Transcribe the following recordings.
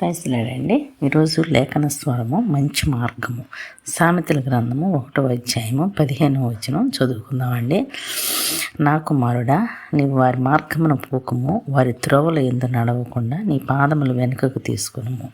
ప్రయత్నాడండి ఈరోజు లేఖన స్వరము మంచి మార్గము. సామెతల గ్రంథము ఒకటో అధ్యాయము పదిహేనవ వచనం చదువుకుందామండి. నా కుమారుడా నీవు వారి మార్గమును పోకము వారి త్రోవల ఎందు నడవకుండా నీ పాదములు వెనుకకు తీసుకునము.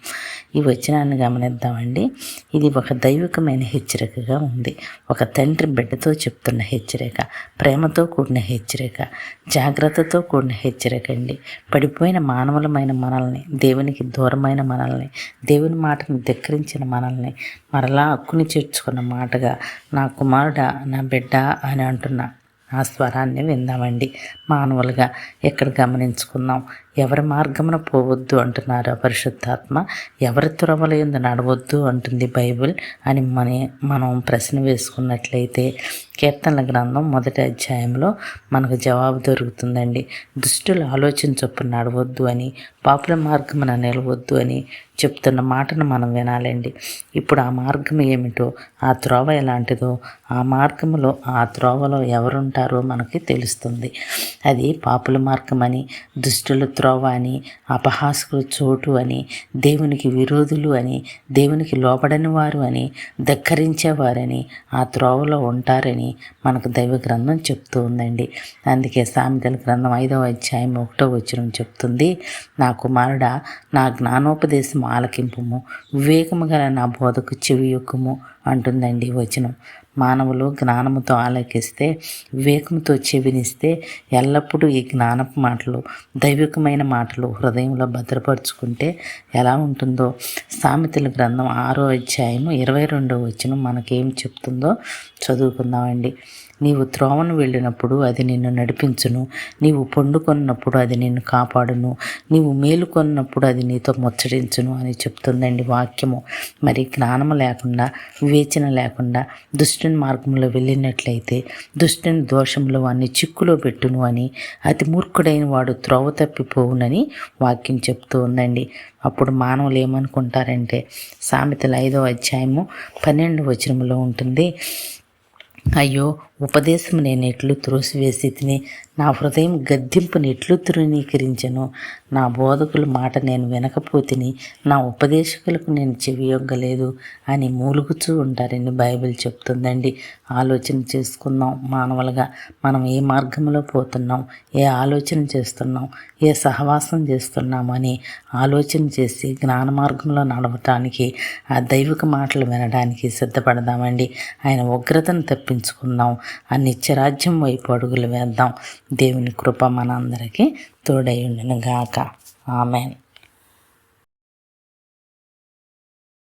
ఈ వచనాన్ని గమనిద్దామండి. ఇది ఒక దైవికమైన హెచ్చరికగా ఉంది. ఒక తండ్రి బిడ్డతో చెప్తున్న హెచ్చరిక ప్రేమతో కూడిన హెచ్చరిక జాగ్రత్తతో కూడిన హెచ్చరిక అండి. పడిపోయిన మానవులమైన మనల్ని దేవునికి దూరమైన మనల్ని దేవుని మాటను ధిక్కరించిన మనల్ని మరలా హక్కుని చేర్చుకున్న మాటగా నా కుమారుడ నా బిడ్డ అని అంటున్నా ఆ స్వరాన్ని విందామండి. మానవులుగా ఎక్కడ గమనించుకుందాం? ఎవరి మార్గమున పోవద్దు అంటున్నారు పరిశుద్ధాత్మ. ఎవరి త్రవలయందు నడవద్దు అంటుంది బైబిల్ అని మన మనం ప్రశ్న వేసుకున్నట్లయితే కీర్తనల గ్రంథం మొదటి అధ్యాయంలో మనకు జవాబు దొరుకుతుందండి. దుష్టులు ఆలోచన చొప్పున నడవద్దు అని పాపుల మార్గమున నిలవద్దు అని చెప్తున్న మాటను మనం వినాలండి. ఇప్పుడు ఆ మార్గం ఏమిటో ఆ త్రోవ ఎలాంటిదో ఆ మార్గంలో ఆ త్రోవలో ఎవరుంటారో మనకి తెలుస్తుంది. అది పాపుల మార్గం అని దుష్టుల త్రోవ అని అపహాసకుల చోటు అని దేవునికి విరోధులు అని దేవునికి లోపడని వారు అని ధక్కరించేవారని ఆ త్రోవలో ఉంటారని మనకు దైవ గ్రంథం చెప్తూ ఉందండి. అందుకే సామెతల గ్రంథం ఐదవ అధ్యాయం ఒకటో వచ్చిన చెప్తుంది నా కుమారుడ నా జ్ఞానోపదేశం ఆలకింపుము వివేకము గల నా బోధకు చెవి యొక్కము అంటుందండి వచనం. మానవులు జ్ఞానముతో ఆలకిస్తే వివేకంతో చెవినిస్తే ఎల్లప్పుడూ ఈ జ్ఞానపు మాటలు దైవికమైన మాటలు హృదయంలో భద్రపరుచుకుంటే ఎలా ఉంటుందో? సామెతల గ్రంథం ఆరో అధ్యాయం ఇరవై రెండో వచ్చిన మనకేం చెప్తుందో చదువుకుందామండి. నీవు త్రోవను వెళ్ళినప్పుడు అది నిన్ను నడిపించును. నీవు పండుకొన్నప్పుడు అది నిన్ను కాపాడును. నీవు మేలుకొన్నప్పుడు అది నీతో ముచ్చటించును అని చెప్తుందండి వాక్యము. మరి జ్ఞానము లేకుండా వివేచన లేకుండా దుష్టుని మార్గంలో వెళ్ళినట్లయితే దుష్టుని దోషంలో వాడిని చిక్కులో పెట్టును అని అతి మూర్ఖుడైన వాడు త్రోవ తప్పిపోవునని వాక్యం చెప్తూ ఉందండి. అప్పుడు మానవులు ఏమనుకుంటారంటే సామెతలు ఐదో అధ్యాయము పన్నెండు వచనంలో ఉంటుంది అయ్యో ఉపదేశం నేనెట్లు త్రోసివేసి తిని నా హృదయం గద్దింపుని ఎట్లు తృణీకరించను నా బోధకుల మాట నేను వినకపోతిని నా ఉపదేశకులకు నేను చెవియొగ్గలేదు అని మూలుగుచూ ఉంటారని బైబిల్ చెప్తుందండి. ఆలోచన చేసుకుందాం మానవులుగా. మనం ఏ మార్గంలో పోతున్నాం? ఏ ఆలోచన చేస్తున్నాం? ఏ సహవాసం చేస్తున్నామని ఆలోచన చేసి జ్ఞాన మార్గంలో నడవటానికి ఆ దైవిక మాటలు వినడానికి సిద్ధపడదామండి. ఆయన ఉగ్రతను తప్పించుకుందాం. ఆ నిత్యరాజ్యం వైపు అడుగులు వేద్దాం. దేవుని కృప మనందరికీ తోడై ఉండును గాక ఆమెన్.